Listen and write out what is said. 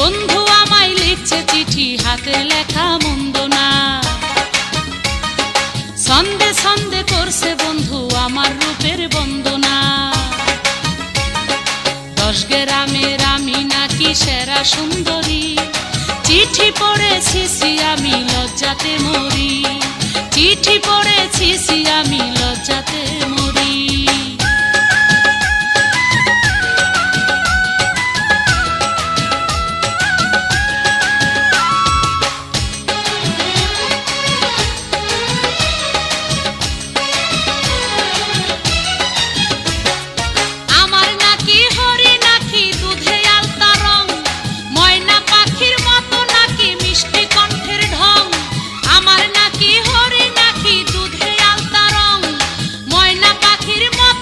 বন্ধু আমায় লিখছে চিঠি হাতের লেখা মন্দ না সন্দে সন্দে করছে বন্ধু আমার রূপের বন্দনা। দশ গ্রামের আমি নাকি সেরা সুন্দরী। চিঠি পড়েছি আমি, লজ্জাতে মরি। চিঠি মরি up